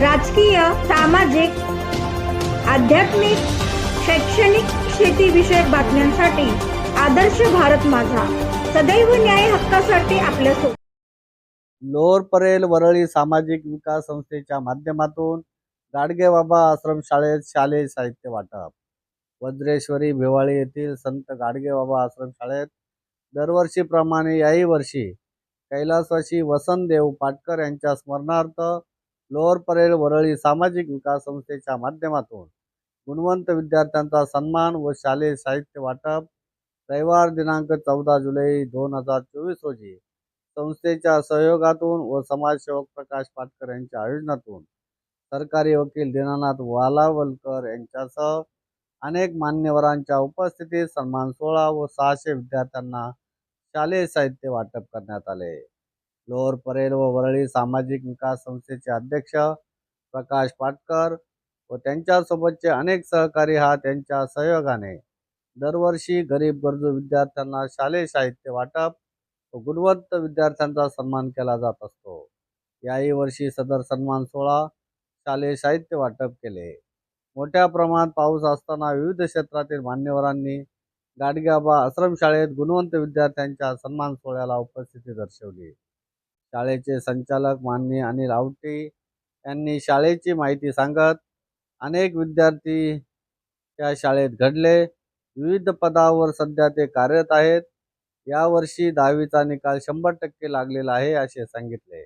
राजकीय सामाजिक आध्यात्मिक शैक्षणिक शेतीविषयक बातम्यांसाठी आदर्श भारत माझा. सदैव न्याय हक्कासाठी आपल्यासोबत लोअर परेल वरळी सामाजिक विकास संस्थेच्या माध्यमातून गाडगे बाबा आश्रम शाळेत शालेय साहित्य वाटप. वज्रेश्वरी भिवाळी येथील संत गाडगे बाबा आश्रम शाळेत दरवर्षीप्रमाणे याही वर्षी कैलासवासी वसंतदेव पाटकर यांच्या स्मरणार्थ लोअर परेल वरळी सामाजिक विकास संस्थेच्या माध्यमातून. गुणवंत विद्यार्थ्यांचा सन्मान व शालेय साहित्य वाटप रविवार दिनांक चौदा जुलै दोन हजार चोवीस रोजी. संस्थेच्या सहयोगातून व समाजसेवक प्रकाश पाटकर यांच्या आयोजनातून सरकारी वकील दीनानाथ वालावलकर यांच्यासह अनेक मान्यवरांच्या उपस्थितीत सन्मान सोहळा व सहाशे विद्यार्थ्यांना शालेय साहित्य वाटप करण्यात आले. लोअर परेल व वरळी सामाजिक विकास संस्थेचे अध्यक्ष प्रकाश पाटकर व त्यांच्यासोबतचे अनेक सहकारी हा त्यांच्या सहयोगाने. दरवर्षी गरीब गरजू विद्यार्थ्यांना शालेय साहित्य वाटप व गुणवंत विद्यार्थ्यांचा सन्मान केला जात असतो. याही वर्षी सदर सन्मान सोहळा शालेय साहित्य वाटप केले. मोठ्या प्रमाणात पाऊस असताना विविध क्षेत्रातील मान्यवरांनी गाडग्याबा आश्रमशाळेत गुणवंत विद्यार्थ्यांच्या सन्मान सोहळ्याला उपस्थिती दर्शवली. शाळेचे संचालक माननीय अनिल आवटे यांनी शाळेची माहिती सांगत अनेक विद्यार्थी त्या शाळेत घडले. विविध पदावर सध्या ते कार्यरत आहेत. यावर्षी दहावीचा निकाल शंभर टक्के लागलेला आहे असे सांगितले.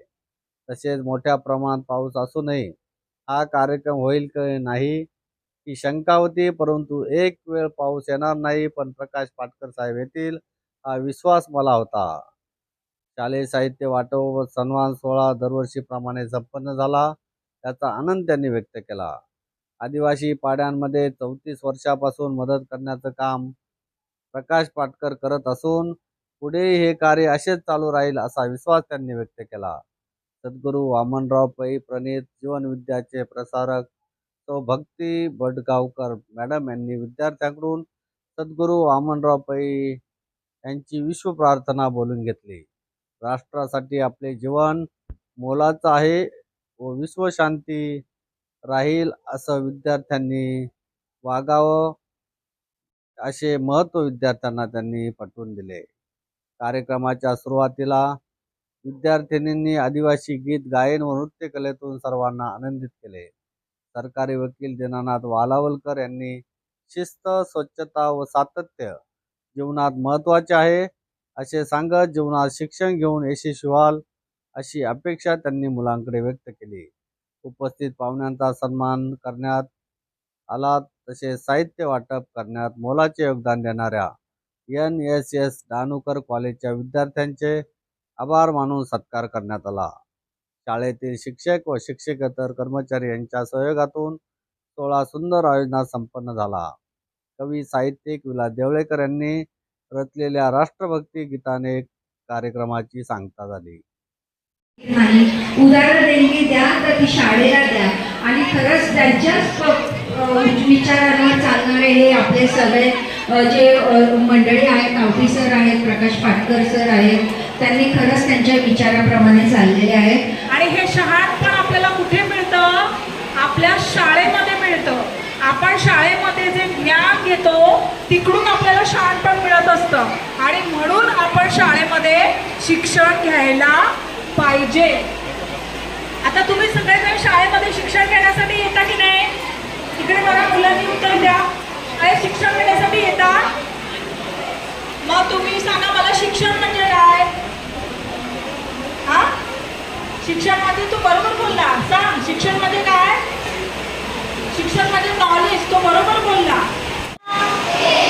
तसेच मोठ्या प्रमाणात पाऊस असूनही हा कार्यक्रम होईल की नाही ही शंका होती परंतु एक वेळ पाऊस येणार नाही पण प्रकाश पाटकर साहेब येतील हा विश्वास मला होता. शालेय साहित्य वाटप व सन्मान सोहळा दरवर्षीप्रमाणे संपन्न झाला त्याचा आनंद त्यांनी व्यक्त केला. आदिवासी पाड्यांमध्ये चौतीस वर्षापासून मदत करण्याचं काम प्रकाश पाटकर करत असून पुढेही हे कार्य असेच चालू राहील असा विश्वास त्यांनी व्यक्त केला. सद्गुरू वामनराव पै प्रणित जीवनविद्याचे प्रसारक तो भक्ती बडगावकर मॅडम यांनी विद्यार्थ्यांकडून सद्गुरू वामनराव पै यांची विश्व प्रार्थना बोलून घेतली. राष्ट्रासाठी आपले जीवन मोलाचं आहे व विश्वशांती राहील असं विद्यार्थ्यांनी वागावं असे महत्त्व विद्यार्थ्यांना त्यांनी पटवून दिले. कार्यक्रमाच्या सुरुवातीला विद्यार्थिनींनी आदिवासी गीत गायन व नृत्यकलेतून सर्वांना आनंदित केले. सरकारी वकील दीनानाथ वालावलकर यांनी शिस्त स्वच्छता व सातत्य जीवनात महत्त्वाचे आहे. असे सांगत जीवनात शिक्षण घेऊन यशस्वी व्हाल अशी अपेक्षा त्यांनी मुलांकडे व्यक्त केली. उपस्थित पाहुण्यांचा सन्मान करण्यात आला. तसेच साहित्य वाटप करण्यात मोलाचे योगदान देणाऱ्या एन एस एस डानुकर कॉलेजच्या विद्यार्थ्यांचे आभार मानून सत्कार करण्यात आला. शाळेतील शिक्षक व शिक्षकेतर कर्मचारी यांच्या सहयोगातून सोहळा सुंदर आयोजनात संपन्न झाला. कवी साहित्यिक विला देवळेकर यांनी रचलेल्या राष्ट्रभक्ती गीताने कार्यक्रमाची सांगता झाली. नाही उदाहरण देणगी द्या तर ती शाळेला द्या. आणि खरंच त्यांच्याच विचारांवर चालणारे हे आपले सगळे जे मंडळी आहेत ऑफिसर आहेत प्रकाश पाटकर सर आहेत त्यांनी खरंच त्यांच्या विचाराप्रमाणे चाललेले आहेत. आणि हे शहाणपण आपल्याला कुठे मिळतं? आपल्या शाळेमध्ये मिळतं. आपण शाळेमध्ये जे येतो घेतो तिकडून आपल्याला शहाणपण मिळत असतं. आणि म्हणून आपण शाळेमध्ये शिक्षण घ्यायला पाहिजे. आता तुम्ही सगळेजण शाळेमध्ये शिक्षण घेण्यासाठी येता की नाही? इकडे बघा मुलांनी उत्तर द्या. अरे शिक्षण घेण्यासाठी येता? मग तुम्ही सांगा मला शिक्षण म्हणजे काय? हा? शिक्षणमध्ये तू बरोबर बोलला. सांग शिक्षणमध्ये काय? शिक्षण म्हणजे मध्ये नॉलेज तो बरोबर बोलला. चांगली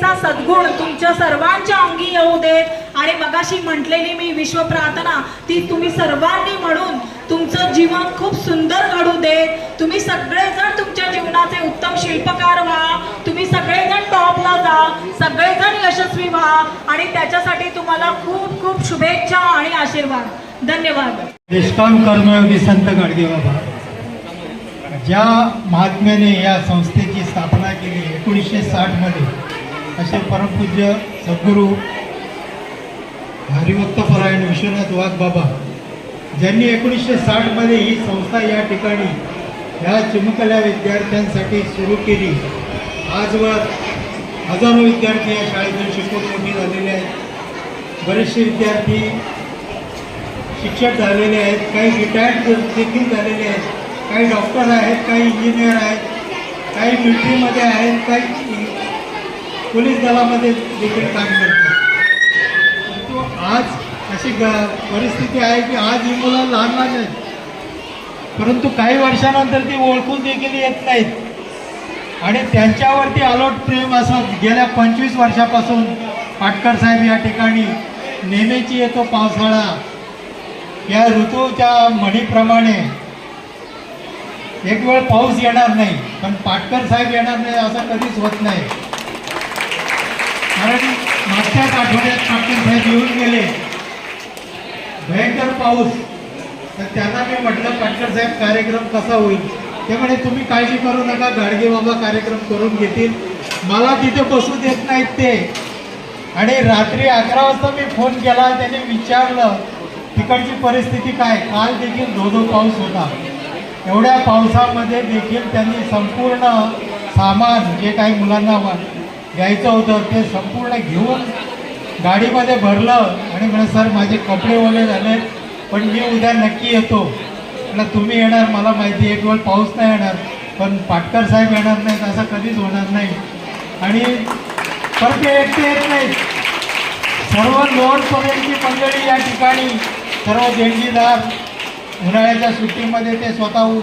कृतज्ञतेचा सद्गुण तुमच्या सर्वांच्या अंगी येऊ देत. आणि मगाशी म्हटलेली मी विश्व प्रार्थना ती तुम्ही सर्वांनी म्हणून तुमचं जीवन खूप सुंदर घडू देत. तुम्ही सगळेजण तुमच्या जीवनाचे उत्तम शिल्पकार व्हा. तुम्ही सगळेजण टॉपला जा. सगळेजण यशस्वी व्हा. आणि त्याच्यासाठी तुम्हाला खूप खूप शुभेच्छा आणि आशीर्वाद. धन्यवाद. निष्काम कर्मयोगी संत गाडगे बाबा ज्या महात्म्याने या संस्थेची स्थापना केली एकोणीसशे साठमध्ये असे परमपूज्य सद्गुरू हरिभक्तपरायण विश्वनाथ वाघ बाबा ज्यांनी एकोणीसशे साठमध्ये ही संस्था या ठिकाणी ह्या चिमुकल्या विद्यार्थ्यांसाठी सुरू केली. आजवर हजारो विद्यार्थी या शाळेतून शिकून मोठी झालेले आहेत. बरेचसे विद्यार्थी शिक्षक झालेले आहेत काही रिटायर्ड देखील झालेले आहेत काही डॉक्टर आहेत काही इंजिनियर आहेत काही मिलिटरीमध्ये आहेत काही पोलीस दलामध्ये देखील काम करतात. परंतु आज अशी ग परिस्थिती आहे की आज ही मुलं लहान लहान आहेत. परंतु काही वर्षानंतर ती ओळखून देखील येत नाहीत. आणि त्यांच्यावरती अलोट प्रेम असं गेल्या पंचवीस वर्षापासून पाटकर साहेब या ठिकाणी नेहमीची येतो पावसाळा. या ऋतूच्या म्हणीप्रमाणे एक वेळ पाऊस येणार नाही पण पाटकर साहेब येणार नाही असं कधीच होत नाही. कारण मागच्याच आठवड्यात कॅप्टन साहेब येऊन गेले. भयंकर पाऊस. तर त्यांना मी म्हटलं कॅप्टन साहेब कार्यक्रम कसा होईल? ते म्हणे तुम्ही काळजी करू नका गाडगे बाबा कार्यक्रम करून घेतील. मला तिथे बसू देत नाहीत ते. आणि रात्री अकरा वाजता मी फोन केला त्याने विचारलं तिकडची परिस्थिती काय? काल देखील धो धो पाऊस होता. एवढ्या पावसामध्ये देखील त्यांनी संपूर्ण सामान जे काही मुलांना यायचं होतं ते संपूर्ण घेऊन गाडीमध्ये भरलं आणि म्हणे सर माझे कपडे ओले झाले पण मी उद्या नक्की येतो. म्हटलं तुम्ही येणार मला माहिती एक वेळ पाऊस नाही येणार पण पाटकर साहेब येणार नाहीत असं कधीच होणार नाही. आणि परत ते एकटे येत नाहीत. सर्व लोणपर्यंतची मंडळी या ठिकाणी सर्व देणगीदार उन्हाळ्याच्या सुट्टीमध्ये ते स्वतः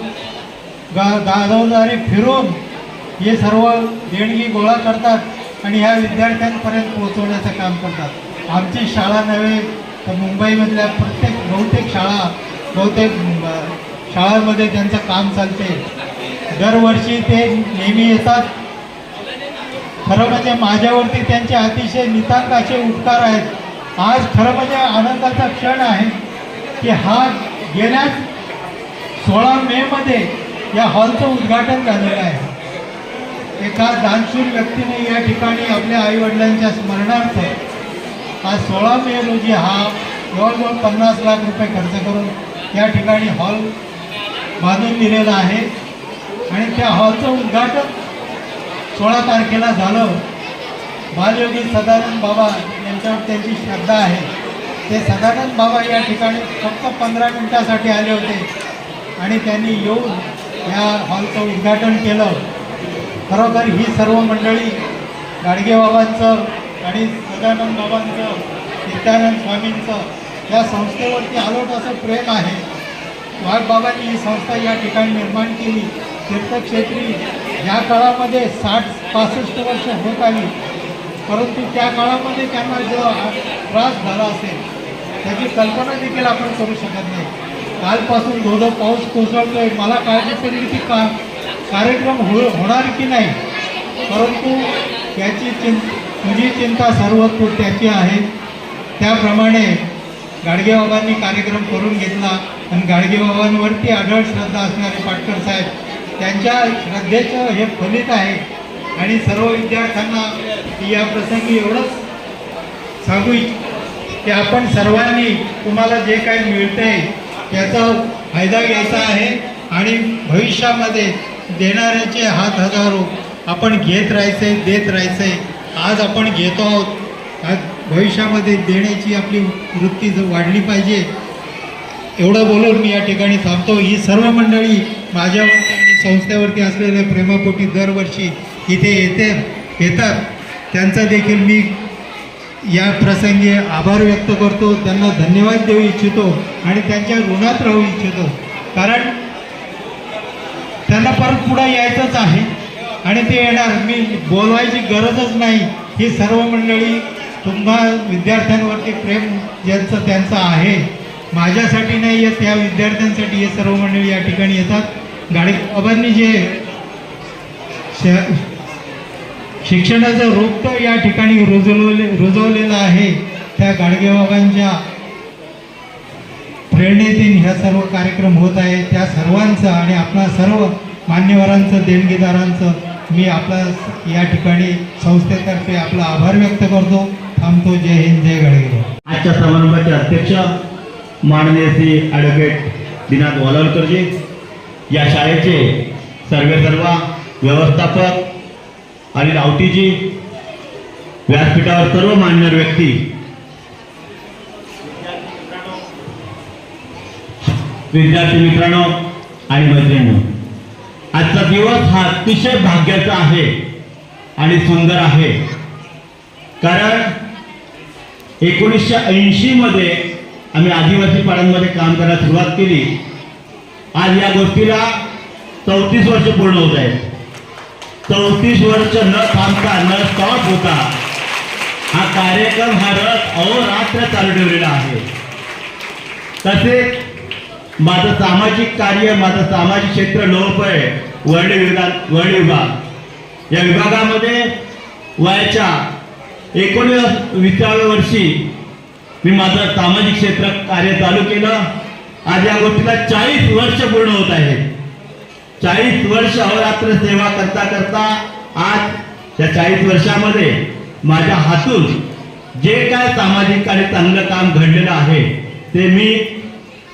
गा गाजवणारे फिरून हे सर्व देणगी गोळा करतात. आणि ह्या विद्यार्थ्यांपर्यंत पोहोचवण्याचं काम करतात. आमची शाळा नव्हे तर मुंबईमधल्या प्रत्येक बहुतेक शाळा बहुतेक शाळांमध्ये त्यांचं काम चालते दरवर्षी ते नेहमी येतात. खरं म्हणजे माझ्यावरती त्यांचे अतिशय नितांत असे उपकार आहेत. आज खरं म्हणजे आनंदाचा क्षण आहे की हा गेल्याच सोळा मेमध्ये या हॉलचं उद्घाटन झालेलं आहे. एका दानशूर व्यक्तीने या ठिकाणी आपल्या आईवडिलांच्या स्मरणार्थ आज सोळा मे रोजी हा जवळजवळ पन्नास लाख रुपये खर्च करून या ठिकाणी हॉल बांधून दिलेला आहे. आणि त्या हॉलचं उद्घाटन सोळा तारखेला झालं. बालयोगी सदानंद बाबा यांच्यावर त्यांची श्रद्धा आहे. ते सदानंद बाबा या ठिकाणी फक्त पंधरा मिनटासाठी आले होते. आणि त्यांनी येऊन या हॉलचं उद्घाटन केलं. खरोखर ही सर्व मंडळी गाडगेबाबांचं आणि सदानंद बाबांचं नित्यानंद स्वामींचं या संस्थेवरती आलोट असं प्रेम आहे. वाघबाबांनी ही संस्था या ठिकाणी निर्माण केली. तीर्थक्षेत्री या काळामध्ये साठ पासष्ट वर्ष होत आली. परंतु त्या काळामध्ये त्यांना जो त्रास झाला असेल त्याची कल्पना देखील आपण करू शकत नाही. कालपासून धोधो पाऊस कोसळतोय. मला काळजी पडली की का? कार्यक्रम हो होणार की नाही? परंतु त्याची चिं तुझी चिंता सर्वत्र त्याची आहे. त्याप्रमाणे गाडगेबाबांनी कार्यक्रम करून घेतला आणि गाडगेबाबांवरती आढळ श्रद्धा असणारे पाटकर साहेब त्यांच्या श्रद्धेचं हे फलित आहे. आणि सर्व विद्यार्थ्यांना या प्रसंगी एवढंच सांगू की आपण सर्वांनी तुम्हाला जे काही मिळतंय त्याचा फायदा घ्यायचा आहे. आणि भविष्यामध्ये देणाऱ्याचे हात हजारो आपण घेत राहायचे देत राहायचे. आज आपण घेतो आहोत. आज भविष्यामध्ये देण्याची आपली वृत्ती वाढली पाहिजे. एवढं बोलून मी या ठिकाणी थांबतो. ही सर्व मंडळी माझ्या संस्थेवरती असलेल्या प्रेमापोटी दरवर्षी इथे येते येतात. त्यांचा देखील मी या प्रसंगी आभार व्यक्त करतो. त्यांना धन्यवाद देऊ इच्छितो आणि त्यांच्या ऋणात राहू इच्छितो. कारण पुढे यायचंच आहे. आणि ते येणार. मी बोलवायची गरजच नाही. ही सर्व मंडळी तुम्हा विद्यार्थ्यांवरती प्रेम ज्यांचं त्यांचं आहे माझ्यासाठी नाही येत त्या विद्यार्थ्यांसाठी हे सर्व मंडळी या ठिकाणी येतात. गाडीबाबांनी जे श- शिक्षणाचं तर या ठिकाणी रुजवले रुजवलेलं आहे त्या गाडगेबाबांच्या प्रेरणेतून ह्या सर्व कार्यक्रम होत आहे. त्या सर्वांचं आणि आपणा सर्व मान्यवरांचं देणगीदारांचं मी आपला या ठिकाणी संस्थेतर्फे आपला आभार व्यक्त करतो. थांबतो. जय हिंद जय गाडगेबाबा आजच्या समारंभाचे अध्यक्ष माननीय श्री ॲडव्होकेट दिनाथ वालवलकरजी या शाळेचे सर्वे सर्वा व्यवस्थापक आणि रावटीजी व्यासपीठावर सर्व मान्यवर व्यक्ती विद्यार्थी मित्रांनो आणि मैत्रिणी आजचा दिवस हा अतिशय भाग्याचा आहे आणि सुंदर आहे. कारण एकोणीसशे ऐंशी मध्ये आम्ही आदिवासी पाड्यांमध्ये काम करायला सुरुवात केली. आज या गोष्टीला चौतीस वर्ष पूर्ण होत आहेत. चौतीस वर्ष न थांबता न स्टॉप होता हा कार्यक्रम हा रथ अहोरात्र चालू ठेवलेला आहे. तसेच माझं सामाजिक कार्य माझं सामाजिक क्षेत्र लोप आहे. वर्णी विभाग वर्णी विभाग. या विभागामध्ये वयाच्या एकोणविसाव्या वर्षी मी माझं सामाजिक क्षेत्र कार्य चालू केलं. आज या गोष्टीला चाळीस वर्ष पूर्ण होत आहे. चाळीस वर्ष अहोरात्र सेवा करता करता आज या चाळीस वर्षामध्ये माझ्या हातून जे काय सामाजिक कार्य चांगलं काम घडलेलं आहे ते मी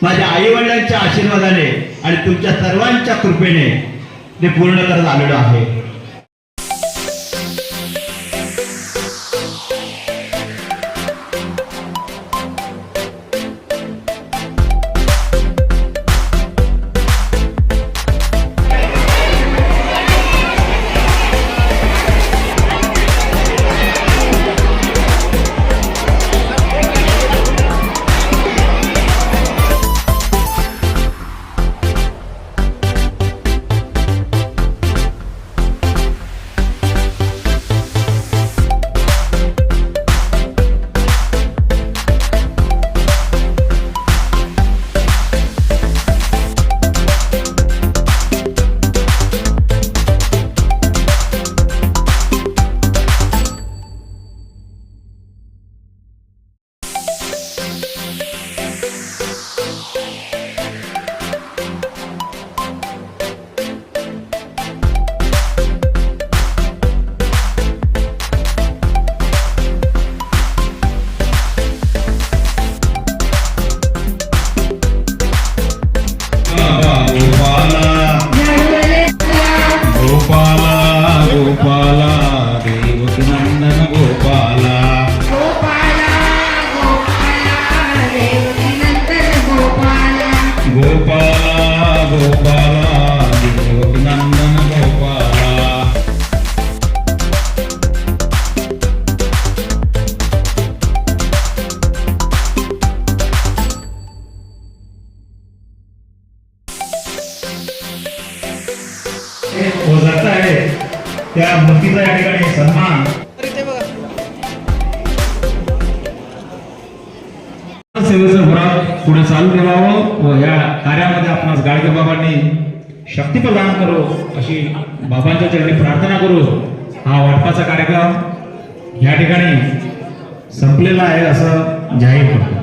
माझ्या आई वडिलांच्या आशीर्वादाने आणि तुमच्या सर्वांच्या कृपेने ते पूर्ण करत आलेलो आहे. जात आहे. त्या मूर्तीचा या ठिकाणी सन्मान. सेवेचं पुढे चालू ठेवावं व या कार्यामध्ये आपणास गाडगे बाबांनी शक्ती प्रदान करो अशी बाबांच्या चरणी प्रार्थना करू. हा वाटपाचा कार्यक्रम या ठिकाणी संपलेला आहे असं जाहीर करतो.